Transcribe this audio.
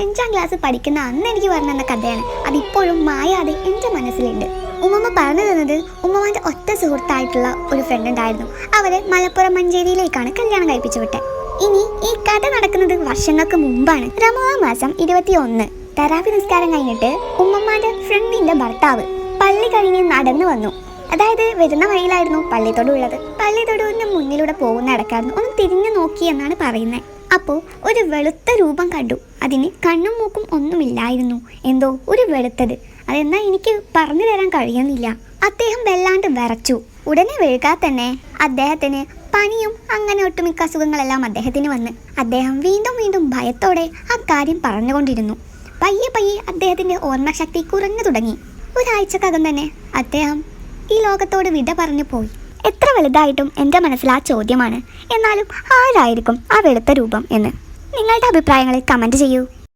അഞ്ചാം ക്ലാസ് പഠിക്കുന്ന അന്ന് എനിക്ക് പറഞ്ഞു കഥയാണ്. അതിപ്പോഴും മായാതെ എന്റെ മനസ്സിലുണ്ട്. ഉമ്മമ്മ പറഞ്ഞു തന്നത് ഉമ്മമാന്റെ ഒറ്റ സുഹൃത്തായിട്ടുള്ള ഒരു ഫ്രണ്ട് ഉണ്ടായിരുന്നു. അവരെ മലപ്പുറം മഞ്ചേരിയിലേക്കാണ് കല്യാണം കഴിപ്പിച്ചു വിട്ടത്. ഇനി ഈ കഥ നടക്കുന്നത് വർഷങ്ങൾക്ക് മുമ്പാണ്. റമദാൻ മാസം ഇരുപത്തി ഒന്ന് തറാവി നിസ്കാരം കഴിഞ്ഞിട്ട് ഉമ്മമ്മാന്റെ ഫ്രണ്ടിന്റെ ഭർത്താവ് പള്ളി കഴിഞ്ഞ് നടന്നു വന്നു. അതായത് വരുന്ന വഴിയിലായിരുന്നു പള്ളിത്തോടുള്ളത് ഉള്ളത് പള്ളിത്തോടിന്റെ മുന്നിലൂടെ പോകുന്ന ഇടക്കായിരുന്നു ഒന്ന് തിരിഞ്ഞു നോക്കി എന്നാണ് പറയുന്നത്. അപ്പോൾ ഒരു വെളുത്ത രൂപം കണ്ടു. അതിന് കണ്ണും മൂക്കും ഒന്നുമില്ലായിരുന്നു. എന്തോ ഒരു വെളുത്തത്. അതെന്നാ എനിക്ക് പറഞ്ഞു തരാൻ കഴിയുന്നില്ല. അദ്ദേഹം വല്ലാണ്ട് വിറച്ചു. ഉടനെ വീഴ്കാതെ തന്നെ അദ്ദേഹത്തിന് പനിയും അങ്ങനെ ഒട്ടുമിക്ക അസുഖങ്ങളെല്ലാം അദ്ദേഹത്തിന് വന്ന്. അദ്ദേഹം വീണ്ടും വീണ്ടും ഭയത്തോടെ ആ കാര്യം പറഞ്ഞുകൊണ്ടിരുന്നു. പയ്യെ പയ്യെ അദ്ദേഹത്തിന്റെ ഓർമ്മശക്തി കുറഞ്ഞു തുടങ്ങി. ഒരാഴ്ചക്കകം തന്നെ അദ്ദേഹം ഈ ലോകത്തോട് വിട പറഞ്ഞു പോയി. എത്ര വലുതായിട്ടും എന്റെ മനസ്സിൽ ആ ചോദ്യമാണ്. എന്നാലും ആരായിരിക്കും ആ വെളുത്ത രൂപം എന്ന്? നിങ്ങളുടെ അഭിപ്രായങ്ങളിൽ കമന്റ് ചെയ്യൂ.